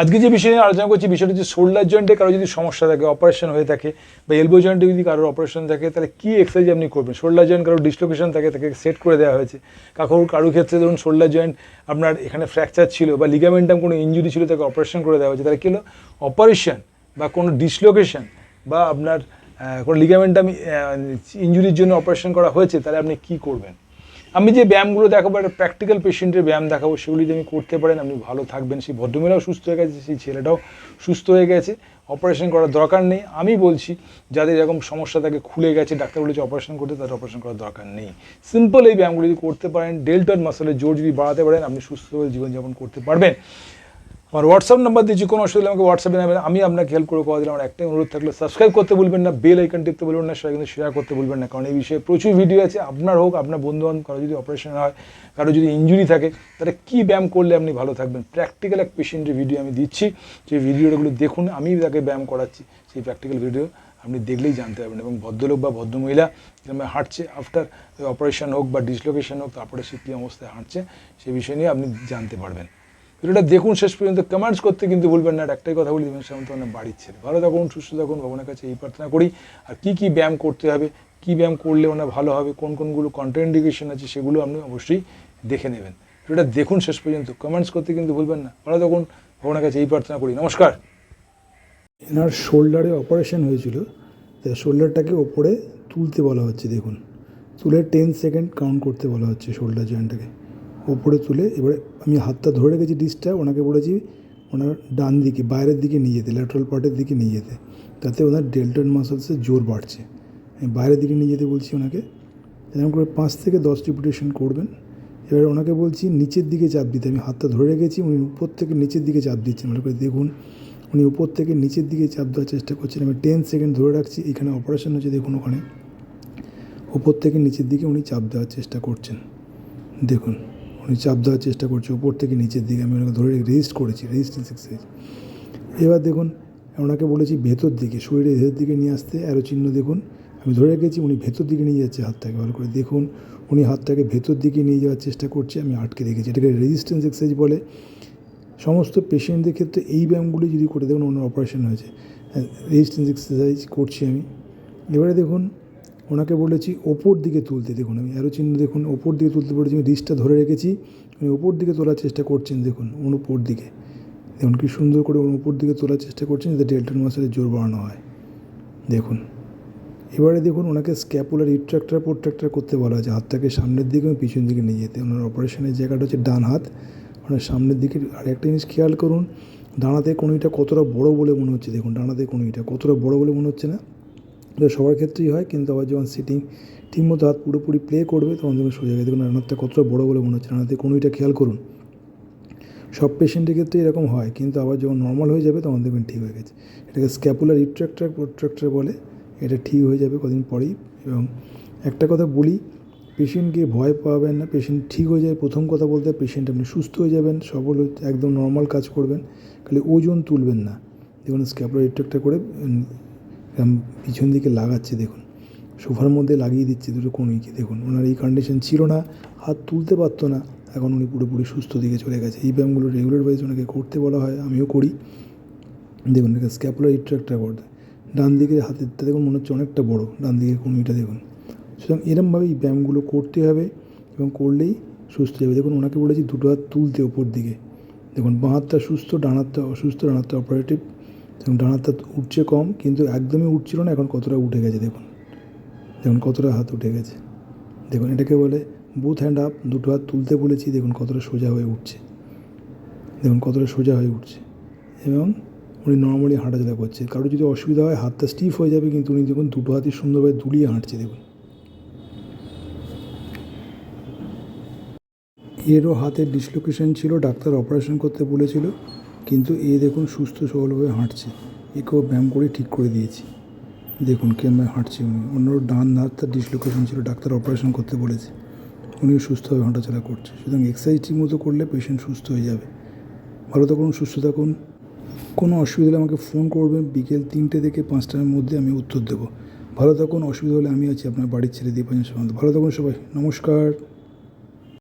আজকে যে বিষয় নিয়ে আলোচনা করছি, বিষয়টা হচ্ছে শোল্ডার জয়েন্টে কারও যদি সমস্যা থাকে অপারেশন হয়ে থাকে, বা এলবো জয়েন্টে যদি কারোর অপারেশন থাকে, তাহলে কী এক্সারসাইজ আপনি করবেন? শোল্ডার জয়েন্ট কারোর ডিসলোকেশন থাকে, তাকে সেট করে দেওয়া হয়েছে। কাকুর কারোর ক্ষেত্রে ধরুন শোল্ডার জয়েন্ট আপনার এখানে ফ্র্যাকচার ছিল, বা লিগামেন্টাম কোনো ইঞ্জুরি ছিল, তাকে অপারেশন করে দেওয়া হয়েছে, তাহলে কী হলো? অপারেশন বা কোনো ডিসলোকেশন বা আপনার কোনো লিগামেন্টাম ইঞ্জুরির জন্য অপারেশন করা হয়েছে, তাহলে আপনি কী করবেন? আমি যে ব্যায়ামগুলো দেখাবো, একটা প্র্যাকটিক্যাল পেশেন্টের ব্যায়াম দেখাবো, সেগুলি যদি আপনি করতে পারেন, আপনি ভালো থাকবেন। সেই ভদ্রমহিলাও সুস্থ হয়ে গেছে, সেই ছেলেটাও সুস্থ হয়ে গেছে। অপারেশন করার দরকার নেই। আমি বলছি যাদের এরকম সমস্যা থাকে খুলে গেছে, ডাক্তার বলেছে অপারেশন করতে তাদের অপারেশন করার দরকার নেই। সিম্পল এই ব্যায়ামগুলো যদি করতে পারেন ডেল্টার মাসলের জোর যদি বাড়াতে পারেন, আপনি সুস্থভাবে জীবনযাপন করতে পারবেন। আমার হোয়াটসঅ্যাপ নাম্বার দিচ্ছি কোনো অসুবিধা আমাকে হোয়াটসঅ্যাপে নেবেন আমি আপনাকে হেল্প করে কথা দিলাম আমার একটাই অনুরোধ থাকলে সাবস্ক্রাইব করতে বলবেন না বেল আইকন টিপতে বলবেন না সেটা কিন্তু শেয়ার করতে বলবেন না কারণ এই বিষয়ে প্রচুর ভিডিও আছে, আপনার হোক, আপনার বন্ধু বান্ধব কারও যদি অপারেশন হয়, কারও যদি ইঞ্জুরি থাকে তাহলে কী ব্যায়াম করলে আপনি ভালো থাকবেন? প্র্যাকটিক্যাল এক পেশেন্টের ভিডিও আমি দিচ্ছি। সেই ভিডিওগুলো দেখুন, আমি তাকে ব্যায়াম করাচ্ছি। সেই প্র্যাকটিক্যাল ভিডিও আপনি দেখলেই জানতে পারবেন। এবং ভদ্রলোক বা ভদ্রমহিলা যেরকম হাঁটছে আফটার অপারেশন হোক বা ডিসলোকেশন হোক, তারপরে সে কী অবস্থায় হাঁটছে সেই বিষয় নিয়ে আপনি জানতে পারবেন। ভিডিওটা দেখুন শেষ পর্যন্ত কমেন্টস করতে কিন্তু বলবেন না। একটাই কথা বলি, দেবেন সেমন তোমার বাড়ির ছেলে ভালো থাকুন, সুস্থ থাকুন, ভগবানের কাছে এই প্রার্থনা করি। আর কী কী ব্যায়াম করতে হবে, কী ব্যায়াম করলে ওনার ভালো হবে, কোন কোনগুলো কন্ট্রাইন্ডিকেশন আছে সেগুলো আপনি অবশ্যই দেখে নেবেন। ভিডিওটা দেখুন শেষ পর্যন্ত কমেন্টস করতে কিন্তু ভুলবেন না। ভালো থাকুন, ভগবানের কাছে এই প্রার্থনা করি। নমস্কার। এনার শোল্ডারে অপারেশন হয়েছিল, তো শোল্ডারটাকে ওপরে তুলতে বলা হচ্ছে, দেখুন। তুলে টেন সেকেন্ড কাউন্ট করতে বলা হচ্ছে শোল্ডার জয়েন্টটাকে ওপরে তুলে এবারে আমি হাতটা ধরে রেখেছি ডিসটা ওনাকে বলেছি ওনার ডান দিকে, বাইরের দিকে নিয়ে যেতে ল্যাটারাল পার্টের দিকে নিয়ে যেতে, তাতে ওনার ডেল্টন মাসলসের জোর বাড়ছে। আমি বাইরের দিকে নিয়ে যেতে বলছি ওনাকে, এরকম করে পাঁচ থেকে দশ রিপিটেশন করবেন। এবার ওনাকে বলছি, নিচের দিকে চাপ দিতে। আমি হাতটা ধরে রেখেছি, উনি উপর থেকে নিচের দিকে চাপ দিচ্ছেন। ভালো করে দেখুন, উনি উপর থেকে নিচের দিকে চাপ দেওয়ার চেষ্টা করছেন। আমি টেন সেকেন্ড ধরে রাখছি, এখানে অপারেশন হচ্ছে, দেখুন ওখানে। উপর থেকে নিচের দিকে উনি চাপ দেওয়ার চেষ্টা করছেন। দেখুন। উনি চাপ দেওয়ার চেষ্টা করছে, উপর থেকে নিচের দিকে। আমি ওনাকে ধরে রেজিস্ট করেছি রেজিস্ট্যান্স এক্সারসাইজ এবার দেখুন, ওনাকে বলেছি ভেতর দিকে, শরীরে ভেতর দিকে নিয়ে আসতে আরও চিহ্ন দেখুন। আমি ধরে রেখেছি, উনি ভেতর দিকে নিয়ে যাচ্ছে হাতটাকে ভালো করে। দেখুন, উনি হাতটাকে ভেতর দিকে নিয়ে যাওয়ার চেষ্টা করছে, আমি আটকে রেখেছি। এটাকে রেজিস্ট্যান্স এক্সারসাইজ বলে। সমস্ত পেশেন্টদের ক্ষেত্রে এই ব্যায়ামগুলি যদি করে দেখুন, ওনার অপারেশন হয়েছে। রেজিস্ট্যান্স এক্সারসাইজ করছি আমি। এবারে দেখুন ওনাকে বলেছি, ওপর দিকে তুলতে। দেখুন, আমি আরও চিহ্ন দেখুন, ওপর দিকে তুলতে বলেছি, আমি রিস্টটা ধরে রেখেছি। উনি ওপর দিকে তোলার চেষ্টা করছেন, দেখুন উনি উপর দিকে। দেখুন, কি সুন্দর করে উনি উপর দিকে তোলার চেষ্টা করছেন, যাতে ডেল্টন মাসের জোর বাড়ানো হয়। দেখুন, এবারে দেখুন, ওনাকে স্ক্যাপুলার রিট্রাক্টার প্রোট্রাক্টার করতে বলা হয়েছে। হাতটাকে সামনের দিকে এবং পিছন দিকে নিয়ে যেতে। ওনার অপারেশনের জায়গাটা হচ্ছে ডান হাত। ওনার সামনের দিকে আর একটা জিনিস খেয়াল করুন ডানাতে কনুইটা কতটা বড় বলে মনে হচ্ছে? দেখুন ডানাতে কনুইটা কতটা বড় বলে মনে হচ্ছে না? এটা সবার ক্ষেত্রেই হয়, কিন্তু আবার যখন সিটিং ঠিকমতো হাত পুরোপুরি প্লে করবে, তখন দেখুন সোজা গেছে দেখুন রানারটা কতটা বড় বলে মনে হচ্ছে। রানাতে কনুইটা খেয়াল করুন। সব পেশেন্টের ক্ষেত্রে এরকম হয়, কিন্তু আবার যখন নর্মাল হয়ে যাবে, তখন দেখবেন ঠিক হয়ে গেছে। এটাকে স্ক্যাপুলার রিট্রাক্টার প্রোট্রাক্টার বলে, এটা ঠিক হয়ে যাবে কদিন পরেই। এবং একটা কথা বলি পেশেন্টকে ভয় পাবেন না পেশেন্ট ঠিক হয়ে যায় প্রথম কথা বলতে পেশেন্ট আপনি সুস্থ হয়ে যাবেন, সবল একদম নর্মাল কাজ করবেন, খালি ওজন তুলবেন না। দেখুন স্ক্যাপুলার রিট্রাক্টার করে এরম পিছন দিকে লাগাচ্ছে, দেখুন। সোফার মধ্যে লাগিয়ে দিচ্ছে দুটো কনুইকে দেখুন। ওনার এই কন্ডিশন ছিল না, হাত তুলতে পারতো না। এখন উনি পুরোপুরি সুস্থ দিকে চলে গেছে। এই ব্যায়ামগুলো রেগুলার ওয়াইজ ওনাকে করতে বলা হয়, আমিও করি। দেখুন এখানে স্ক্যাপুলার রিট্রাক্টার করতে। ডান দিকে হাতেরটা, দেখুন, মনে হচ্ছে অনেকটা বড়। ডান দিকের কনুইটা দেখুন। সুতরাং এরমভাবে এই ব্যায়ামগুলো করতে হবে এবং করলেই সুস্থ যাবে। দেখুন, ওনাকে বলেছি দুটো হাত তুলতে ওপর দিকে। দেখুন, বাঁ হাতটা সুস্থ, ডান হাতটা অসুস্থ, ডান হাতটা অপারেটিভ দেখুন ডান হাতটা উঠছে কম, কিন্তু একদমই উঠছিল না, এখন কতটা উঠে গেছে দেখুন। দেখুন, কতটা হাত উঠে গেছে। দেখুন, এটাকে বলে বুথ হ্যান্ড আপ দুটো হাত তুলতে বলেছি, দেখুন, কতটা সোজা হয়ে উঠছে। দেখুন, কতটা সোজা হয়ে উঠছে। এবং উনি নর্মালি হাঁটাচলা করছে। কারও যদি অসুবিধা হয়, হাতটা স্টিফ হয়ে যাবে, কিন্তু উনি দেখুন, দুটো হাতই সুন্দরভাবে দুলিয়ে হাঁটছে, দেখুন। এরও হাতের ডিসলোকেশন ছিল, ডাক্তার অপারেশন করতে বলেছিল। কিন্তু এ দেখুন সুস্থ সবলভাবে হাঁটছে। একেও ব্যায়াম করে ঠিক করে দিয়েছি। দেখুন কেমন হাঁটছে উনি। অন্যর ডান হাত তার ডিসলোকেশন ছিল, ডাক্তার অপারেশন করতে বলেছে। উনিও সুস্থভাবে হাঁটাচলা করছে। সুতরাং এক্সারসাইজ ঠিকমতো করলে পেশেন্ট সুস্থ হয়ে যাবে। ভালো থাকুন, সুস্থ থাকুন। কোনো অসুবিধা হলে আমাকে ফোন করবেন। বিকেল তিনটে থেকে পাঁচটার মধ্যে আমি উত্তর দেবো। ভালো থাকুন, অসুবিধা হলে আমি আছি আপনার বাড়ির ছেলে দিয়ে পাঁচ ভালো থাকুন সবাই। নমস্কার।